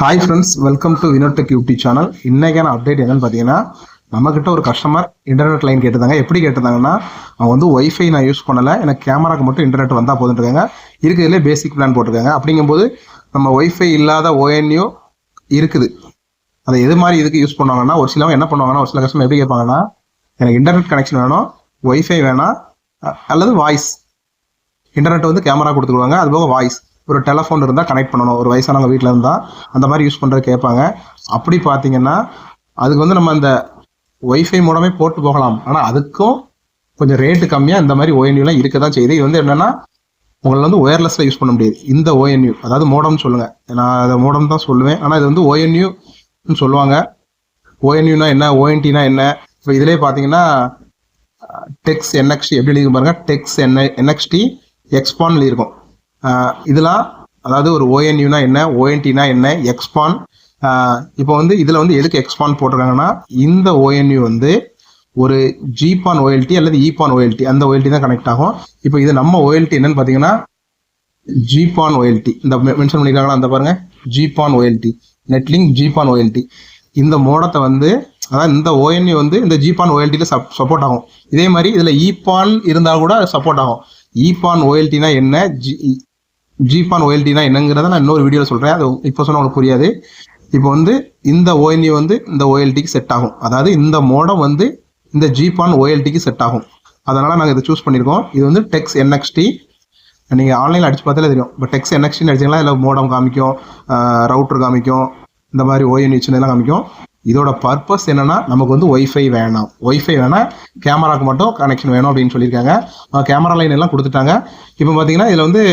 Hi friends welcome to Vinotech YouTube channel இன்னைக்கான update என்னன்னு பார்த்தீங்கன்னா நம்மக்கிட்ட ஒரு கஸ்டமர் இன்டர்நெட் லைன் கேட்டிருந்தாங்க. எப்படி கேட்டிருந்தாங்கன்னா அவங்க வந்து ஒய்ஃபை நான் யூஸ் பண்ணலை. எனக்கு கேமராக்கு மட்டும் இன்டர்நெட் வந்தால் போதுன்னு இருக்காங்க இருக்கிறதுலே பேசிக் பிளான் போட்டிருக்காங்க. அப்படிங்கும்போது நம்ம ஒய்ஃபை இல்லாத ஓஎன்யூ இருக்குது. அதை எது மாதிரி இதுக்கு யூஸ் பண்ணுவாங்கன்னா ஒரு சிலவங்க என்ன பண்ணுவாங்கன்னா ஒரு சில கஸ்டமர் எப்படி கேட்பாங்கன்னா எனக்கு இன்டர்நெட் கனெக்ஷன் வேணும் ஒய்ஃபை வேணாம் அல்லது வாய்ஸ் இன்டர்நெட் வந்து கேமரா கொடுத்துருவாங்க. அது போக வாய்ஸ் ஒரு டெலஃபோன் இருந்தால் கனெக்ட் பண்ணணும். ஒரு வயசானவங்க வீட்டில் இருந்தால் அந்த மாதிரி யூஸ் பண்ணுறது கேட்பாங்க. அப்படி பார்த்தீங்கன்னா அதுக்கு வந்து நம்ம அந்த ஒய்ஃபை மூலமே போட்டு போகலாம். ஆனால் அதுக்கும் கொஞ்சம் ரேட்டு கம்மியாக இந்த மாதிரி ஓஎன்யூலாம் இருக்க தான் செய்யுது. இது வந்து என்னென்னா உங்களை வந்து ஒயர்லெஸ்ஸில் யூஸ் பண்ண முடியாது. இந்த ஓஎன்யூ அதாவது மோடம்னு சொல்லுங்கள் நான் அதை மோடம் தான் சொல்லுவேன். ஆனால் இது வந்து ஓஎன்யூன்னு சொல்லுவாங்க. ஓஎன்யூனா என்ன? ஓஎன்டினா என்ன? இப்போ இதிலே பார்த்தீங்கன்னா டெக்ஸ் என்எக்ஸ்டி எப்படி எழுதி பாருங்கள் டெக்ஸ் என் என்எக்ஸ்டி எக்ஸ்பான்லி இருக்கும். இதெல்லாம் அதாவது ஒரு ஓஎன்யூனா என்ன ஓஎன்டினா என்ன எக்ஸ்பான் இப்போ வந்து இதில் வந்து எதுக்கு எக்ஸ்பான் போட்டிருக்காங்கன்னா இந்த ஓஎன்யூ வந்து ஒரு ஜிபான் ஓஎல்டி அல்லது இபான் ஓஎல்டி அந்த ஓஎல்டி தான் கனெக்ட் ஆகும். இப்போ இது நம்ம ஓஎல்டி என்னன்னு பார்த்தீங்கன்னா ஜிபான் ஓஎல்டி இந்த மென்ஷன் பண்ணியிருக்காங்களா அந்த பாருங்க. ஜிபான் ஓஎல்டி நெட்லிங் ஜிபான் ஓஎல்டி இந்த மோடத்தை வந்து அதாவது இந்த ஓஎன்யூ வந்து இந்த ஜிபான் ஓஎல்டியில் சப் சப்போர்ட் ஆகும். இதே மாதிரி இதில் இபான் இருந்தால் கூட சப்போர்ட் ஆகும். இபான் ஓஎல்டினா என்ன ஜி ஜிபான் ஓஎல்டினா என்னங்கிறத நான் இன்னொரு வீடியோவில் சொல்கிறேன் அது இப்போ சொன்னால் உங்களுக்கு புரியாது. இப்போ வந்து இந்த ஓஎன்யூ வந்து இந்த ஓஎல்டிக்கு செட் ஆகும். அதாவது இந்த மோடம் வந்து இந்த ஜிபான் ஓஎல்டிக்கு செட் ஆகும். அதனால் நாங்கள் இதை சூஸ் பண்ணியிருக்கோம் இது வந்து டெக்ஸ் என்எக்ஸ்டி நீங்கள் ஆன்லைனில் அடிச்சு பார்த்தாலே தெரியும். இப்போ டெக்ஸ் என்எக்ஸ்டின்னு அடிச்சிங்களா இல்லை மோடம் காமிக்கும் ரவுட்டர் காமிக்கும் இந்த மாதிரி ஓஎன் சின்னதெல்லாம் காமிக்கும். இதோட பர்பஸ் என்னன்னா நமக்கு வந்து ஒய்ஃபை வேணாம். ஒய்ஃபை வேணாம் கேமராக்கு மட்டும் கனெக்ஷன் வேணும் அப்படின்னு சொல்லியிருக்காங்க. கேமரா லைன் எல்லாம் கொடுத்துட்டாங்க. இப்போ பார்த்தீங்கன்னா இதில் வந்து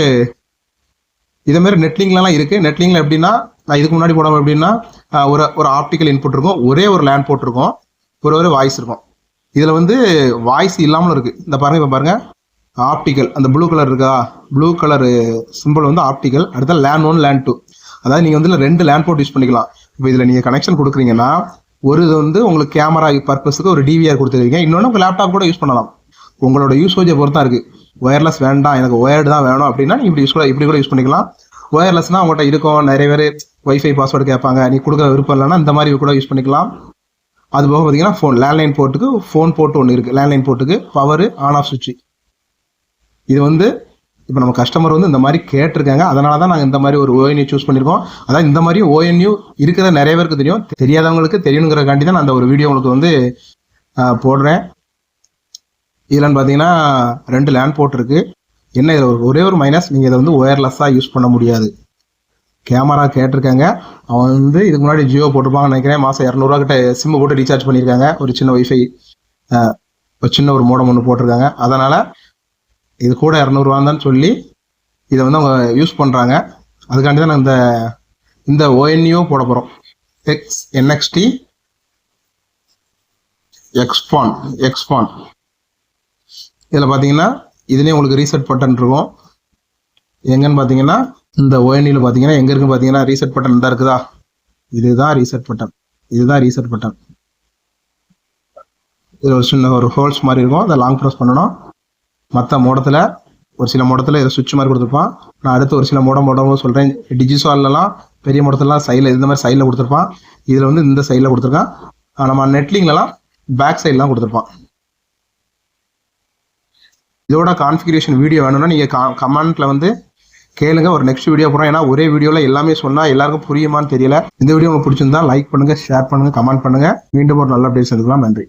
இதே மாதிரி நெட்லிங்க்லாம் இருக்குது நெட்லிங்கில் எப்படின்னா நான் இதுக்கு முன்னாடி போனோம் எப்படின்னா ஒரு ஒரு ஆப்டிக்கல் இன்புட் இருக்கும். ஒரே ஒரு லேண்ட் போட்டிருக்கோம். ஒரு ஒரு வாய்ஸ் இருக்கும். இதில் வந்து வாய்ஸ் இல்லாமலும் இருக்குது இந்த பாருங்கள் இப்போ பாருங்கள் ஆப்டிக்கல் அந்த ப்ளூ கலர் இருக்கா? ப்ளூ கலர் சிம்பிள் வந்து ஆப்டிக்கல் அடுத்த லேண்ட் ஒன் லேண்ட் டூ அதாவது நீங்கள் வந்து ரெண்டு லேண்ட் போர்ட் யூஸ் பண்ணிக்கலாம். இப்போ இதில் நீங்கள் கனெக்ஷன் கொடுக்குறீங்கன்னா ஒரு இது வந்து உங்களுக்கு கேமரா பர்பஸுக்கு ஒரு டிவிஆர் கொடுத்துருக்கீங்க. இன்னொன்று உங்கள் லேப்டாப் கூட யூஸ் பண்ணலாம். உங்களோட யூசேஜை பொறுத்தா இருக்குது ஒயர்லெஸ் வேண்டாம் எனக்கு ஒயர்டு தான் வேணும் அப்படின்னா நீ இப்படி யூஸ் கூட இப்படி கூட யூஸ் பண்ணிக்கலாம். ஒயர்லெஸ்னா அவங்கள்ட்ட இருக்கும் நிறைய பேர் ஒய்ஃபை பாஸ்வேர்டு கேட்பாங்க நீ கொடுக்க விருப்பம் இல்லைன்னா இந்த மாதிரி கூட யூஸ் பண்ணிக்கலாம். அது போக பார்த்தீங்கன்னா ஃபோன் லேண்ட்லைன் போர்ட்டுக்கு ஃபோன் போட்டு ஒன்று இருக்குது லேண்ட்லைன் போர்ட்டுக்கு பவர் ஆன் ஆஃப் சுவிட்ச் இது வந்து இப்போ நம்ம கஸ்டமர் வந்து இந்த மாதிரி கேட்டிருக்காங்க. அதனால தான் நாங்கள் இந்த மாதிரி ஒரு ஓஎன்யூ சூஸ் பண்ணியிருக்கோம் அதான் இந்த மாதிரி ஓஎன்யூ இருக்கிற நிறைய பேருக்கு தெரியும். தெரியாதவங்களுக்கு தெரியணுங்கிறக்காண்டி தான் நான் அந்த ஒரு வீடியோ உங்களுக்கு வந்து போடுறேன். இதுலன்னு பார்த்தீங்கன்னா ரெண்டு லேண்ட் போட்டிருக்கு. என்ன இதில் ஒரே ஒரு மைனஸ் நீங்கள் இதை வந்து ஒயர்லெஸ்ஸாக யூஸ் பண்ண முடியாது. கேமரா கேட்டிருக்காங்க. அவன் வந்து இதுக்கு முன்னாடி ஜியோ போட்டிருப்பாங்கன்னு நினைக்கிறேன். மாதம் இரநூறுவா கிட்ட சிம்மு போட்டு ரீசார்ஜ் பண்ணியிருக்காங்க. ஒரு சின்ன ஒய்ஃபை ஒரு சின்ன ஒரு மோடம் ஒன்று போட்டிருக்காங்க. அதனால் இது கூட இரநூறுவான்னு சொல்லி இதை வந்து அவங்க யூஸ் பண்ணுறாங்க அதுக்காண்டி தான் இந்த இந்த ஓஎன்யூ போட போகிறோம் எக்ஸ் என்எக்ஸ்டி எக்ஸ்பான் எக்ஸ்பான் இதில் பார்த்தீங்கன்னா இதுலேயும் உங்களுக்கு ரீசெட் பட்டன் இருக்கும். எங்கன்னு பார்த்தீங்கன்னா இந்த ஓஎன்யூவில் பார்த்தீங்கன்னா எங்கே இருக்குன்னு பார்த்தீங்கன்னா ரீசெட் பட்டன் தான் இருக்குதா? இதுதான் ரீசெட் பட்டன் இதுதான் ரீசெட் பட்டன் இது ஒரு சின்ன ஒரு ஹோல்ஸ் மாதிரி இருக்கும். அதை லாங் ப்ரெஸ் பண்ணணும். மற்ற மோடத்தில் ஒரு சில மோடத்தில் இதை சுவிட்ச் மாதிரி கொடுத்துருப்பான். நான் அடுத்து ஒரு சில மோடம் மோடமும் சொல்கிறேன் டிஜிசால்லாம் பெரிய மோடத்துலலாம் சைடில் இந்த மாதிரி சைடில் கொடுத்துருப்பான். இதில் வந்து இந்த சைடில் கொடுத்துருக்கான். நம்ம நெட்லிங்லலாம் பேக் சைட்லாம் கொடுத்துருப்பான். இதோட கான்ஃபிகரேஷன் வீடியோ வேணும்னா நீங்கள் கமெண்ட்டில் வந்து கேளுங்க. ஒரு நெக்ஸ்ட் வீடியோ போகிறோம் ஏன்னா ஒரே வீடியோவில் எல்லாமே சொன்னால் எல்லாருக்கும் புரியுமான்னு தெரியல. இந்த வீடியோ உங்களுக்கு பிடிச்சிருந்தா லைக் பண்ணுங்கள் ஷேர் பண்ணுங்கள் கமெண்ட் பண்ணுங்கள் மீண்டும் ஒரு நல்ல அப்டேட்ஸ் எடுக்கலாம் நன்றி.